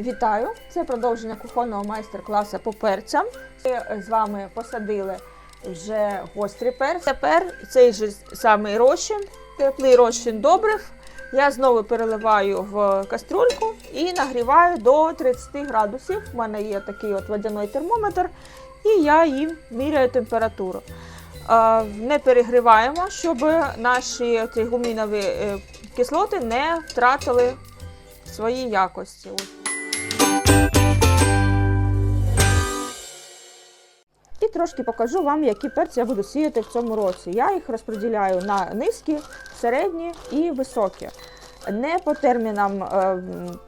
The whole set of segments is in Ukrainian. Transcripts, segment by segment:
Вітаю! Це продовження кухонного майстер-класу по перцям. Ми з вами посадили вже гострі перці. Тепер цей же самий розчин, теплий розчин добрив. Я знову переливаю в каструльку і нагріваю до 30 градусів. У мене є такий от водяний термометр, і я їм міряю температуру. Е, Не перегріваємо, щоб наші ці гумінові е, кислоти не втратили свої якості. І трошки покажу вам, які перці я буду сіяти в цьому році. Я їх розподіляю на низькі, середні і високі. Не по термінам е,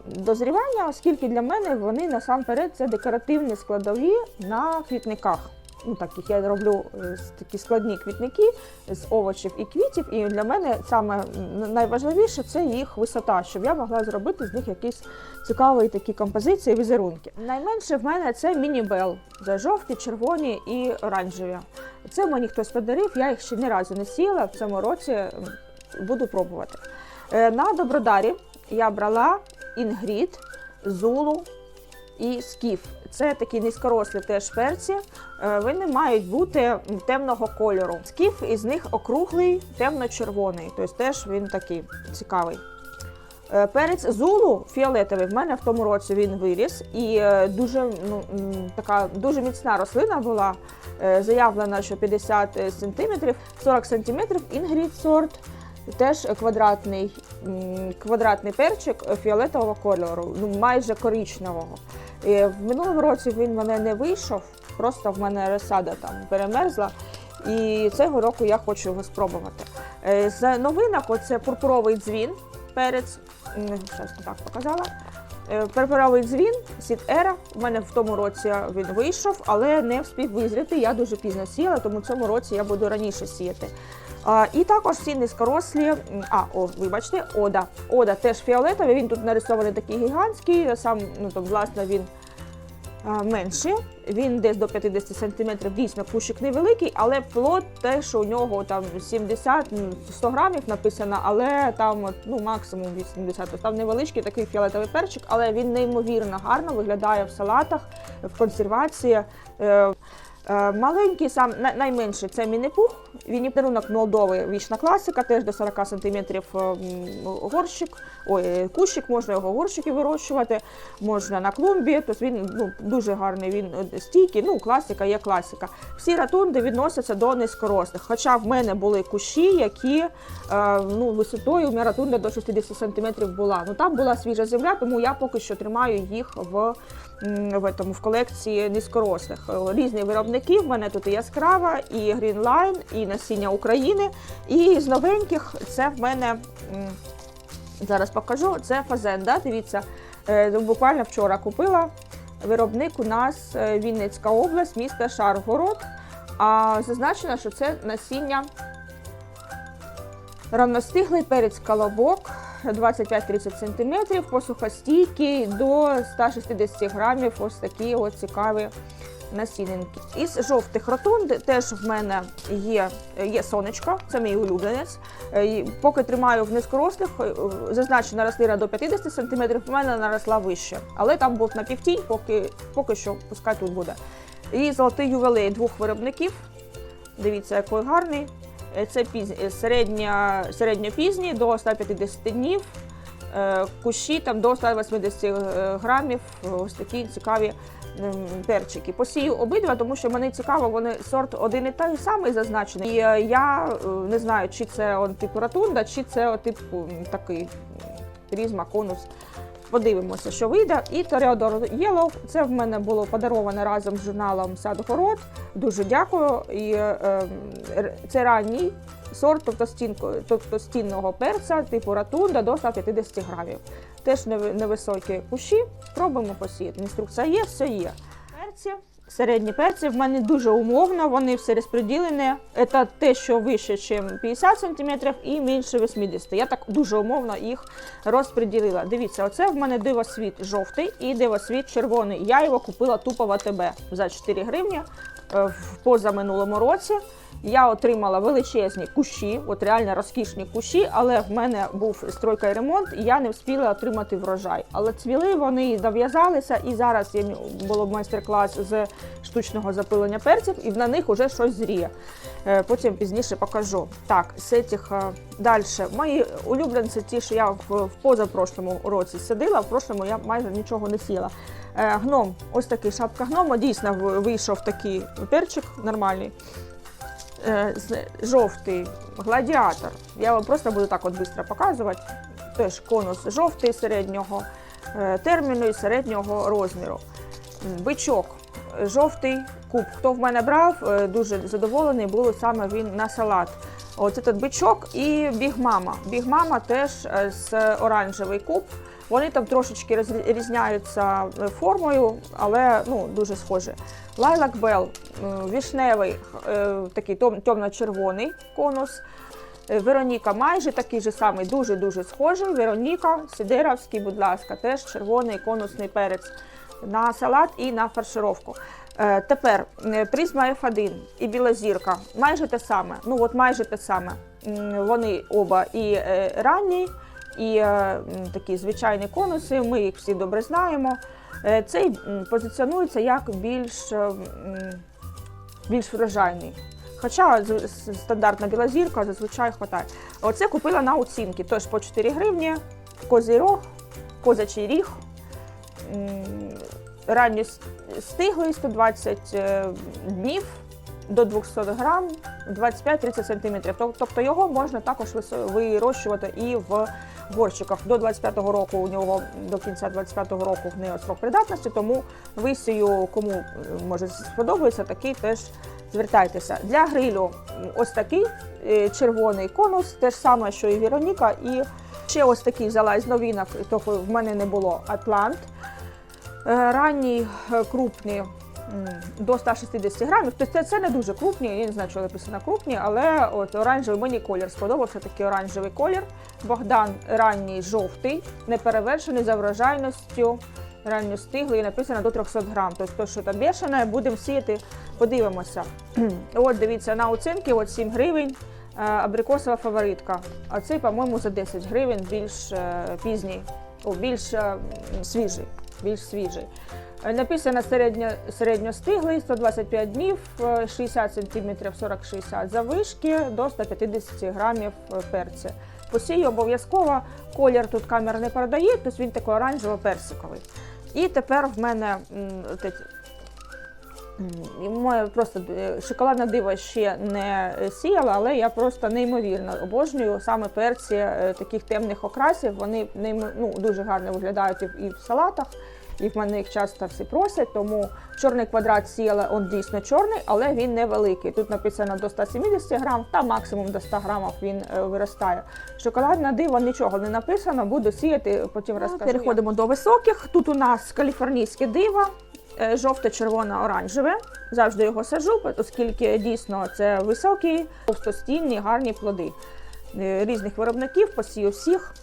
дозрівання, оскільки для мене вони насамперед це декоративні складові на квітниках. Ну, так як я роблю е, такі складні квітники з овочів і квітів, і для мене саме найважливіше це їх висота, щоб я могла зробити з них якісь цікаві такі композиції, візерунки. Найменше в мене це міні-бел. Це жовті, червоні і оранжеві. Це мені хтось подарив, я їх ще ні разу не сіяла. В цьому році буду пробувати. Е, На Добродарі я брала інгрід, зулу і скіф. Це такі низькорослі теж перці. Е, Вони мають бути темного кольору. Скіф із них округлий, темно-червоний. Тобто теж він такий цікавий. Е, Перець зулу фіолетовий в мене в тому році він виріс і е, дуже ну, така дуже міцна рослина була. Заявлено, що 50 см, 40 см інгрід сорт. Теж квадратний, квадратний перчик фіолетового кольору, ну майже коричневого. І в минулому році він в мене не вийшов, просто в мене розсада там перемерзла. І цього року я хочу його спробувати. Е, З новинок оце пурпуровий дзвін, перець. Зараз так показала. Е, дзвін, сіт ера. У мене в тому році він вийшов, але не встиг визріти. Я дуже пізно сіяла, тому в цьому році я буду раніше сіяти. І також ці низькорослі, а, о, вибачте, Ода. Ода теж фіолетовий, він тут нарисований такий гігантський, сам, ну, то, власне, він менший. Він десь до 50 см, дійсно кущик невеликий, але плод теж у нього там 70 ну, 100 грамів написано, але там ну, максимум 80. Тобто Там невеличкий такий фіолетовий перчик, але він неймовірно гарно виглядає в салатах, в консервації. Е, Е, Маленький сам найменший це мініпух. Він подарунок Молдови вічна класика, теж до 40 см горщик, ой, е, кущик, можна його горщики вирощувати, можна на клумбі. Тобто він ну, дуже гарний, він е, стійкий, ну класика є класика. Всі ратунди відносяться до низькорослих. Хоча в мене були кущі, які е, ну, висотою у мене ратунда до 60 см була. Ну там була свіжа земля, тому я поки що тримаю їх в в, этому, в колекції низькорослих. Е, Різні виробники. В мене тут і яскрава, і Line, і насіння України. І з новеньких це в мене зараз покажу. Це фазенда. Дивіться, е, буквально вчора купила. Виробник у нас е, Вінницька область, місто Шаргород. А зазначено, що це насіння равностиглий перець колобок 25-30 см, посухостійкий до 160 грамів. Ось такі от цікаві насінинки. Із жовтих ротунд теж в мене є, є сонечко, це мій улюбленець. Е, Поки тримаю в низькорослих, е, зазначена рослина до 50 см, в мене наросла вище. Але там був напівтінь, поки, поки що пускай тут буде. І золотий ювелей двох виробників. Дивіться, який гарний. Е, Це піз... е, середня... середньопізній до 150 днів. Е, Кущі там до 180 е, грамів. Ось такі цікаві перчики. Посію обидва, тому що мені цікаво, вони сорт один і той самий зазначений. І е, я е, не знаю, чи це он типу ратунда, чи це тип такий різма, конус. Подивимося, що вийде. І Тореодор Єлов. Це в мене було подароване разом з журналом Сад-город. Дуже дякую. І е, це ранній сорт, тобто, стінко, тобто стінного перця, типу ратунда до 150 грамів. Теж невисокі кущі. Пробуємо посіяти. Інструкція є, все є. Перці. Середні перці в мене дуже умовно, вони все розподілені. Це те, що вище, ніж 50 см і менше 80 Я так дуже умовно їх розподілила. Дивіться, оце в мене дивосвіт жовтий і дивосвіт червоний. Я його купила тупо в АТБ за 4 гривні е, в позаминулому році. Я отримала величезні кущі, от реально розкішні кущі, але в мене був стройка і ремонт, і я не встигла отримати врожай. Але цвіли вони зав'язалися, і зараз є було майстер-клас з штучного запилення перців, і на них вже щось зріє. Е, Потім пізніше покажу. Так, з цих далі. Мої улюбленці, ті, що я в, позапрошлому році садила, в прошлому я майже нічого не сіла. Е, Гном, ось такий шапка гнома, дійсно вийшов такий перчик нормальний. Е, Жовтий гладіатор. Я вам просто буду так от швидко показувати. Теж конус жовтий середнього е, терміну і середнього розміру. Бичок, жовтий куб. Хто в мене брав, е, дуже задоволений, був саме він на салат. Оце тут бичок і бігмама. Бігмама теж з оранжевий куб. Вони там трошечки розрі- різняються е, формою, але ну, дуже схожі. Лайлак Бел, вішневий, е, такий темно-червоний конус. Е, Вероніка майже такий же самий, дуже-дуже схожий. Вероніка, Сидеровський, будь ласка, теж червоний конусний перець на салат і на фаршировку. Е, Тепер е, призма F1 і білозірка майже те саме. Ну от майже те саме. Вони оба і е, ранні, і е, такі звичайні конуси. Ми їх всі добре знаємо. Е, Цей позиціонується як більш, е, більш врожайний. Хоча стандартна біла зірка зазвичай хватає. Оце купила на оцінки, теж по 4 гривні, козий рог, козачий ріг, ранньо стиглий 120 е, днів до 200 грам, 25-30 сантиметрів. Тоб- Тобто його можна також вирощувати і в горщиках. До 25-го року у нього до кінця 25-го року в нього срок придатності, тому висію, кому е, може сподобається, такий теж звертайтеся. Для грилю ось такий е, червоний конус, те ж саме, що і Віроніка. І ще ось такий взяла з новинок, того в мене не було Атлант. Е, Ранній крупні м, до 160 грамів. Тобто це, це не дуже крупні, я не знаю, що написано крупні, але от оранжевий мені колір сподобався такий оранжевий колір. Богдан ранній жовтий, неперевершений за врожайністю, ранньостиглий, написано до 300 грам. Тобто то, що там бешене, будемо сіяти, подивимося. от дивіться, на оцінки от 7 гривень. е, Абрикосова фаворитка. А цей, по-моєму, за 10 гривень більш е, пізній, о, більш е, свіжий. Більш свіжий. Е, Написано середньо, середньостиглий, 125 днів, е, 60 см, 40-60 завишки до 150 грамів е, перця. Посію обов'язково, колір тут камера не передає, тобто він такий оранжево-персиковий. І тепер в мене моє просто е, шоколадне диво ще не сіяла, але я просто неймовірно обожнюю саме перці таких темних окрасів. Вони ну, дуже гарно виглядають і в салатах. І в мене їх часто всі просять, тому чорний квадрат сіяла, він дійсно чорний, але він невеликий. Тут написано до 170 грам, та максимум до 100 грамів він е, виростає. Шоколадне диво нічого не написано, буду сіяти, потім розкажу. Переходимо до високих. Тут у нас каліфорнійське диво, е, жовте-червоно-оранжеве. Завжди його саджу, оскільки дійсно це високі, товстостінні, гарні плоди е, різних виробників, посію всіх.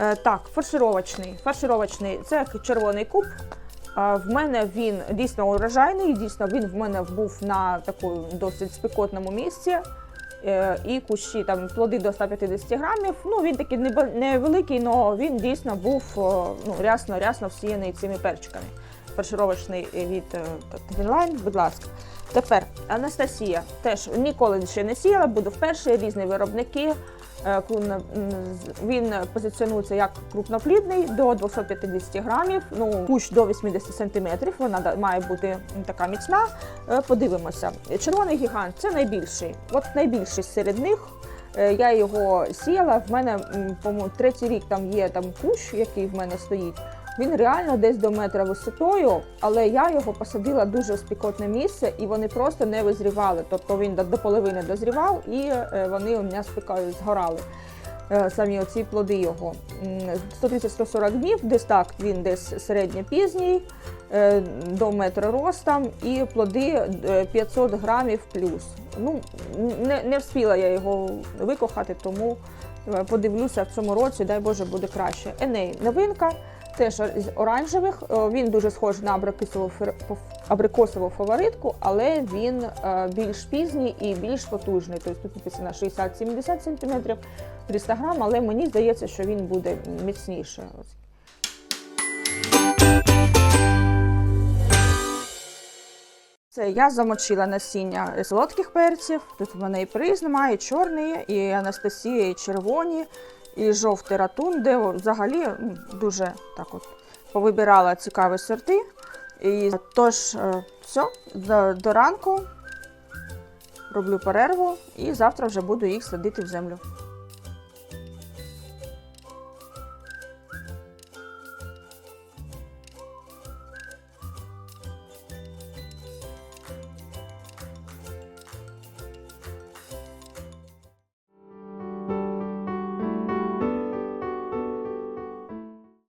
Е, Так, фаршировочний. Фаршировочний це червоний куб. В мене він дійсно урожайний, дійсно він в мене був на такому досить спекотному місці. Е, І кущі там плоди до 150 грамів. Ну він такий невеликий, але він дійсно був ну, рясно рясно всіяний цими перчиками. Фаршировочний від е, будь ласка. Тепер Анастасія теж ніколи ще не сіяла, буду вперше, різні виробники. Е, Він позиціонується як крупноплідний до 250 грамів, ну кущ до 80 сантиметрів. Вона має бути така міцна. Е, Подивимося. Червоний гігант це найбільший. От найбільший серед них. Е, Я його сіяла. В мене, по-моєму, третій рік там є там кущ, який в мене стоїть. Він реально десь до метра висотою, але я його посадила дуже в спекотне місце, і вони просто не визрівали. Тобто він до, половини дозрівав, і е, вони у мене спекали, згорали. е, Самі оці плоди його. 130-140 днів, десь так він десь середньопізній, е, до метра ростом, і плоди е, 500 грамів плюс. Ну, не, не встигла я його викохати, тому подивлюся в цьому році, дай Боже, буде краще. Еней новинка. Теж з оранжевих. Е, Він дуже схожий на абрикосову, фаворитку, але він е, більш пізній і більш потужний. Тобто тут написано 60-70 см 300 грам, але мені здається, що він буде міцніший. Це я замочила насіння солодких перців. Тут в мене і приз немає, і чорний, і Анастасія, і червоні, і жовтий ратун, де взагалі ну, дуже так от повибирала цікаві сорти. І тож, е, все, до, до ранку роблю перерву і завтра вже буду їх садити в землю.